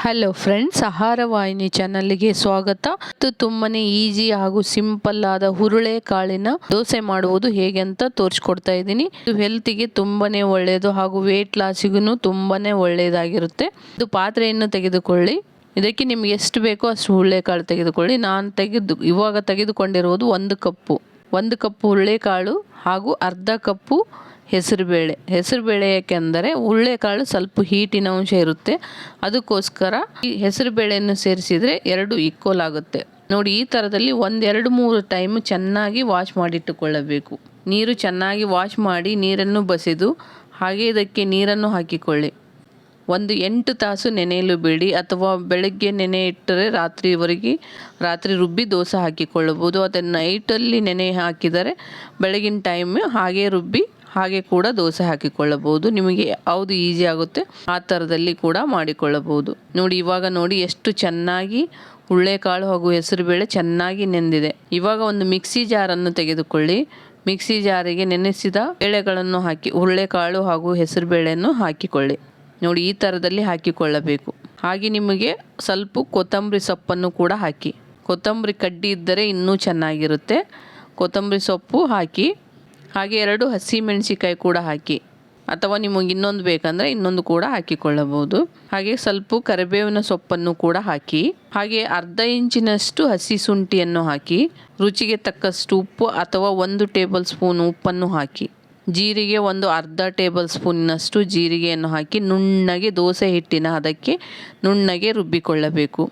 Hello friends ಆಹಾರ ವಾಹಿನಿ ಚಾನಲ್ಗೆ ಸ್ವಾಗತ. ಇದು ತುಂಬಾನೇ ಈಜಿ ಹಾಗೂ ಸಿಂಪಲ್ ಆದ ಹುರುಳೆ ಕಾಳಿನ ದೋಸೆ ಮಾಡುವುದು ಹೇಗೆ ಅಂತ ತೋರಿಸ್ಕೊಡ್ತಾ ಇದ್ದೀನಿ. ಇದು ಹೆಲ್ತಿಗೆ ತುಂಬಾನೇ ಒಳ್ಳೆಯದು ಹಾಗೂ ವೇಟ್ ಲಾಸಿಗೂ ತುಂಬಾನೇ ಒಳ್ಳೆಯದಾಗಿರುತ್ತೆ ಇದು ಪಾತ್ರೆಯನ್ನು ತೆಗೆದುಕೊಳ್ಳಿ. ಇದಕ್ಕೆ ನಿಮ್ಗೆ ಎಷ್ಟು ಬೇಕೋ ಅಷ್ಟು ಹುರುಳೆಕಾಳು ತೆಗೆದುಕೊಳ್ಳಿ. ನಾನು ತೆಗೆದು, ಇವಾಗ ತೆಗೆದುಕೊಂಡಿರುವುದು ಒಂದು ಕಪ್ಪು. ಒಂದು ಕಪ್ ಹುರುಳೆಕಾಳು ಹಾಗೂ ಅರ್ಧ ಕಪ್ಪು ಹೆಸರುಬೇಳೆ ಹೆಸರುಬೇಳೆ ಯಾಕೆಂದರೆ ಹುರುಳಿಕಾಳು ಸ್ವಲ್ಪ ಹೀಟಿನ ಅಂಶ ಇರುತ್ತೆ. ಅದಕ್ಕೋಸ್ಕರ ಈ ಹೆಸರುಬೇಳೆಯನ್ನು ಸೇರಿಸಿದರೆ ಎರಡು ಈಕ್ವಲ್ ಆಗುತ್ತೆ. ನೋಡಿ, ಈ ಥರದಲ್ಲಿ ಒಂದೆರಡು ಮೂರು ಟೈಮ್ ಚೆನ್ನಾಗಿ ವಾಶ್ ಮಾಡಿಟ್ಟುಕೊಳ್ಳಬೇಕು. ನೀರು ಚೆನ್ನಾಗಿ ವಾಶ್ ಮಾಡಿ ನೀರನ್ನು ಬಸಿದು ಹಾಗೆ ಇದಕ್ಕೆ ನೀರನ್ನು ಹಾಕಿಕೊಳ್ಳಿ. ಒಂದು ಎಂಟು ತಾಸು ನೆನೆಯಲು ಬಿಡಿ, ಅಥವಾ ಬೆಳಗ್ಗೆ ನೆನೆ ಇಟ್ಟರೆ ರಾತ್ರಿವರೆಗೆ ರಾತ್ರಿ ರುಬ್ಬಿ ದೋಸೆ ಹಾಕಿಕೊಳ್ಳಬಹುದು. ಅದನ್ನು ನೈಟಲ್ಲಿ ನೆನೆ ಹಾಕಿದರೆ ಬೆಳಗಿನ ಟೈಮ್ ಹಾಗೆ ರುಬ್ಬಿ ಹಾಗೆ ಕೂಡ ದೋಸೆ ಹಾಕಿಕೊಳ್ಳಬಹುದು. ನಿಮಗೆ ಯಾವುದು ಈಸಿ ಆಗುತ್ತೆ. ಆ ಥರದಲ್ಲಿ ಕೂಡ ಮಾಡಿಕೊಳ್ಳಬಹುದು. ನೋಡಿ, ಇವಾಗ ನೋಡಿ ಎಷ್ಟು ಚೆನ್ನಾಗಿ ಹುಳ್ಳೆಕಾಳು ಹಾಗೂ ಹೆಸರುಬೇಳೆ ಚೆನ್ನಾಗಿ ನೆಂದಿದೆ. ಇವಾಗ ಒಂದು ಮಿಕ್ಸಿ ಜಾರನ್ನು ತೆಗೆದುಕೊಳ್ಳಿ. ಮಿಕ್ಸಿ ಜಾರಿಗೆ ನೆನೆಸಿದ ಬೇಳೆಗಳನ್ನು ಹಾಕಿ ಹುರುಳೆಕಾಳು ಹಾಗೂ ಹೆಸರುಬೇಳೆಯನ್ನು ಹಾಕಿಕೊಳ್ಳಿ. ನೋಡಿ, ಈ ಥರದಲ್ಲಿ ಹಾಕಿಕೊಳ್ಳಬೇಕು. ಹಾಗೆ ನಿಮಗೆ ಸ್ವಲ್ಪ ಕೊತ್ತಂಬರಿ ಸೊಪ್ಪನ್ನು ಕೂಡ ಹಾಕಿ. ಕೊತ್ತಂಬರಿ ಕಡ್ಡಿ ಇದ್ದರೆ ಇನ್ನೂ ಚೆನ್ನಾಗಿರುತ್ತೆ. ಕೊತ್ತಂಬರಿ ಸೊಪ್ಪು ಹಾಕಿ ಹಾಗೆ ಎರಡು ಹಸಿ ಮೆಣಸಿಕಾಯಿ ಕೂಡ ಹಾಕಿ, ಅಥವಾ ನಿಮಗೆ ಇನ್ನೊಂದು ಬೇಕಂದರೆ ಇನ್ನೊಂದು ಕೂಡ ಹಾಕಿಕೊಳ್ಳಬಹುದು. ಹಾಗೆ ಸ್ವಲ್ಪ ಕರಿಬೇವಿನ ಸೊಪ್ಪನ್ನು ಕೂಡ ಹಾಕಿ, ಹಾಗೆ ಅರ್ಧ ಇಂಚಿನಷ್ಟು ಹಸಿ ಶುಂಠಿಯನ್ನು ಹಾಕಿ, ರುಚಿಗೆ ತಕ್ಕಷ್ಟು ಉಪ್ಪು ಅಥವಾ ಒಂದು ಟೇಬಲ್ ಸ್ಪೂನ್ ಉಪ್ಪನ್ನು ಹಾಕಿ, ಜೀರಿಗೆ ಒಂದು ಅರ್ಧ ಟೇಬಲ್ ಸ್ಪೂನಿನಷ್ಟು ಜೀರಿಗೆಯನ್ನು ಹಾಕಿ, ನುಣ್ಣಗೆ ದೋಸೆ ಹಿಟ್ಟಿನ ಅದಕ್ಕೆ ನುಣ್ಣಗೆ ರುಬ್ಬಿಕೊಳ್ಳಬೇಕು.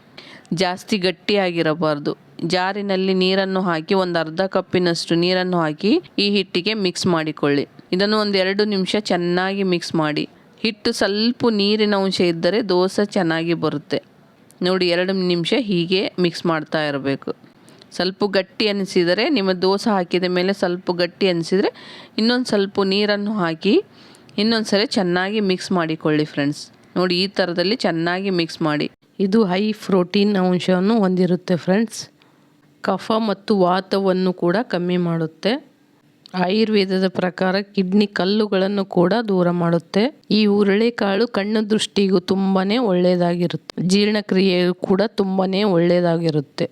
ಜಾಸ್ತಿ ಗಟ್ಟಿಯಾಗಿರಬಾರ್ದು. ಜಾರಿನಲ್ಲಿ ನೀರನ್ನು ಹಾಕಿ ಒಂದು ಅರ್ಧ ಕಪ್ಪಿನಷ್ಟು ನೀರನ್ನು ಹಾಕಿ ಈ ಹಿಟ್ಟಿಗೆ ಮಿಕ್ಸ್ ಮಾಡಿಕೊಳ್ಳಿ. ಇದನ್ನು ಒಂದು ಎರಡು ನಿಮಿಷ ಚೆನ್ನಾಗಿ ಮಿಕ್ಸ್ ಮಾಡಿ. ಹಿಟ್ಟು ಸ್ವಲ್ಪ ನೀರಿನ ಅಂಶ ಇದ್ದರೆ ದೋಸೆ ಚೆನ್ನಾಗಿ ಬರುತ್ತೆ. ನೋಡಿ, ಎರಡು ನಿಮಿಷ ಹೀಗೆ ಮಿಕ್ಸ್ ಮಾಡ್ತಾ ಇರಬೇಕು. ಸ್ವಲ್ಪ ಗಟ್ಟಿ ಅನಿಸಿದರೆ ನಿಮ್ಮ ದೋಸೆ ಹಾಕಿದ ಮೇಲೆ ಸ್ವಲ್ಪ ಗಟ್ಟಿ ಅನಿಸಿದರೆ ಇನ್ನೊಂದು ಸ್ವಲ್ಪ ನೀರನ್ನು ಹಾಕಿ ಇನ್ನೊಂದು ಸರಿ ಚೆನ್ನಾಗಿ ಮಿಕ್ಸ್ ಮಾಡಿಕೊಳ್ಳಿ ಫ್ರೆಂಡ್ಸ್ ನೋಡಿ, ಈ ಥರದಲ್ಲಿ ಚೆನ್ನಾಗಿ ಮಿಕ್ಸ್ ಮಾಡಿ. ಇದು ಹೈ ಪ್ರೋಟೀನ್ ಅಂಶವನ್ನು ಹೊಂದಿರುತ್ತೆ ಫ್ರೆಂಡ್ಸ್. ಕಫ ಮತ್ತು ವಾತವನ್ನು ಕೂಡ ಕಮ್ಮಿ ಮಾಡುತ್ತೆ. ಆಯುರ್ವೇದದ ಪ್ರಕಾರ ಕಿಡ್ನಿ ಕಲ್ಲುಗಳನ್ನು ಕೂಡ ದೂರ ಮಾಡುತ್ತೆ. ಈ ಹುರುಳೆಕಾಳು ಕಣ್ಣು ದೃಷ್ಟಿಗೂ ತುಂಬಾನೇ ಒಳ್ಳೆಯದಾಗಿರುತ್ತೆ. ಜೀರ್ಣಕ್ರಿಯೆಯು ಕೂಡ ತುಂಬಾನೇ ಒಳ್ಳೆಯದಾಗಿರುತ್ತೆ.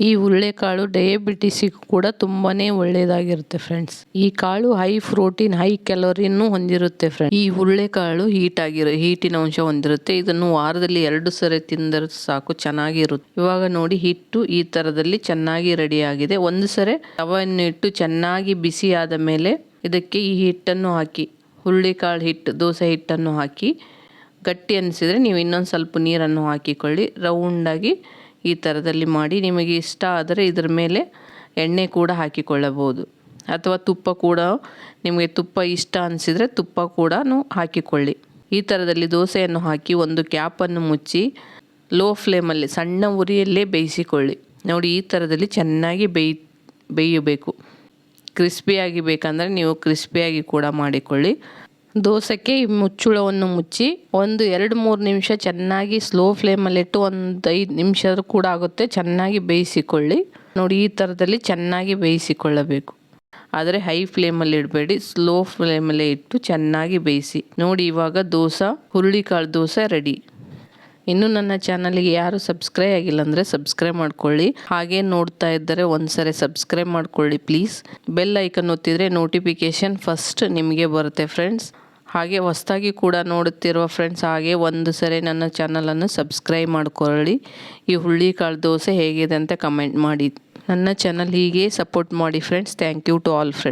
ಈ ಹುರುಳಿಕಾಳು ಡಯಾಬಿಟಿಸಿಗೂ ಕೂಡ ತುಂಬಾನೇ ಒಳ್ಳೆಯದಾಗಿರುತ್ತೆ ಫ್ರೆಂಡ್ಸ್ ಈ ಕಾಳು ಹೈ ಪ್ರೋಟೀನ್ ಹೈ ಕ್ಯಾಲೋರಿನೂ ಹೊಂದಿರುತ್ತೆ ಫ್ರೆಂಡ್ಸ್ ಈ ಹುರುಳಿಕಾಳು ಹೀಟ್ ಆಗಿರೋ ಹೀಟಿನ ಅಂಶ ಹೊಂದಿರುತ್ತೆ. ಇದನ್ನು ವಾರದಲ್ಲಿ ಎರಡು ಸರಿ ತಿಂದರೆ ಸಾಕು, ಚೆನ್ನಾಗಿರುತ್ತೆ. ಇವಾಗ ನೋಡಿ, ಹಿಟ್ಟು ಈ ತರದಲ್ಲಿ ಚೆನ್ನಾಗಿ ರೆಡಿ ಆಗಿದೆ. ಒಂದು ಸರಿ ತವನ್ನು ಇಟ್ಟು ಚೆನ್ನಾಗಿ ಬಿಸಿ ಆದ ಮೇಲೆ ಇದಕ್ಕೆ ಈ ಹಿಟ್ಟನ್ನು ಹಾಕಿ ಹುರುಳಿಕಾಳು ಹಿಟ್ಟು, ದೋಸೆ ಹಿಟ್ಟನ್ನು ಹಾಕಿ, ಗಟ್ಟಿ ಅನಿಸಿದರೆ ನೀವು ಇನ್ನೊಂದು ಸ್ವಲ್ಪ ನೀರನ್ನು ಹಾಕಿಕೊಳ್ಳಿ. ರೌಂಡಾಗಿ ಈ ಥರದಲ್ಲಿ ಮಾಡಿ ನಿಮಗೆ ಇಷ್ಟ ಆದರೆ ಇದರ ಮೇಲೆ ಎಣ್ಣೆ ಕೂಡ ಹಾಕಿಕೊಳ್ಳಬಹುದು. ಅಥವಾ ತುಪ್ಪ ಕೂಡ ನಿಮಗೆ ತುಪ್ಪ ಇಷ್ಟ ಅನಿಸಿದರೆ ತುಪ್ಪ ಕೂಡ ಹಾಕಿಕೊಳ್ಳಿ. ಈ ಥರದಲ್ಲಿ ದೋಸೆಯನ್ನು ಹಾಕಿ ಒಂದು ಕ್ಯಾಪನ್ನು ಮುಚ್ಚಿ ಲೋ ಫ್ಲೇಮಲ್ಲಿ ಸಣ್ಣ ಉರಿಯಲ್ಲೇ ಬೇಯಿಸಿಕೊಳ್ಳಿ. ನೋಡಿ ಈ ಥರದಲ್ಲಿ ಚೆನ್ನಾಗಿ ಬೇಯ್, ಬೇಯಬೇಕು. ಕ್ರಿಸ್ಪಿಯಾಗಿ ಬೇಕಂದರೆ ನೀವು ಕ್ರಿಸ್ಪಿಯಾಗಿ ಕೂಡ ಮಾಡಿಕೊಳ್ಳಿ. ದೋಸೆಗೆ ಮುಚ್ಚುಳವನ್ನು ಮುಚ್ಚಿ ಒಂದು ಎರಡು ಮೂರು ನಿಮಿಷ ಚೆನ್ನಾಗಿ ಸ್ಲೋ ಫ್ಲೇಮಲ್ಲಿಟ್ಟು ಒಂದು ಐದು ನಿಮಿಷ ಕೂಡ ಆಗುತ್ತೆ. ಚೆನ್ನಾಗಿ ಬೇಯಿಸಿಕೊಳ್ಳಿ. ನೋಡಿ, ಈ ಥರದಲ್ಲಿ ಚೆನ್ನಾಗಿ ಬೇಯಿಸಿಕೊಳ್ಳಬೇಕು. ಆದರೆ ಹೈ ಫ್ಲೇಮಲ್ಲಿ ಇಡಬೇಡಿ. ಸ್ಲೋ ಫ್ಲೇಮಲ್ಲೇ ಇಟ್ಟು ಚೆನ್ನಾಗಿ ಬೇಯಿಸಿ. ನೋಡಿ, ಇವಾಗ ದೋಸೆ ಹುರುಳಿಕಾಳು ದೋಸೆ ರೆಡಿ ಇನ್ನು ನನ್ನ ಚಾನಲ್ಗೆ ಯಾರು ಸಬ್ಸ್ಕ್ರೈಬ್ ಆಗಿಲ್ಲ ಅಂದರೆ ಸಬ್ಸ್ಕ್ರೈಬ್ ಮಾಡ್ಕೊಳ್ಳಿ. ಹಾಗೆ ನೋಡ್ತಾ ಇದ್ದರೆ ಒಂದ್ಸರಿ ಸಬ್ಸ್ಕ್ರೈಬ್ ಮಾಡ್ಕೊಳ್ಳಿ ಪ್ಲೀಸ್ ಬೆಲ್ ಐಕನ್ ಒತ್ತಿದರೆ ನೋಟಿಫಿಕೇಶನ್ ಫಸ್ಟ್ ನಿಮಗೆ ಬರುತ್ತೆ ಫ್ರೆಂಡ್ಸ್ ಹಾಗೆ ಹೊಸದಾಗಿ ಕೂಡ ನೋಡುತ್ತಿರುವ ಫ್ರೆಂಡ್ಸ್ ಹಾಗೆ ಒಂದು ಸರಿ ನನ್ನ ಚಾನಲನ್ನು ಸಬ್ಸ್ಕ್ರೈಬ್ ಮಾಡ್ಕೊಳ್ಳಿ. ಈ ಹುಳ್ಳಿಕಾಳು ದೋಸೆ ಹೇಗಿದೆ ಅಂತ ಕಮೆಂಟ್ ಮಾಡಿ. ನನ್ನ ಚಾನಲ್ ಹೀಗೆ ಸಪೋರ್ಟ್ ಮಾಡಿ friends thank you to all friends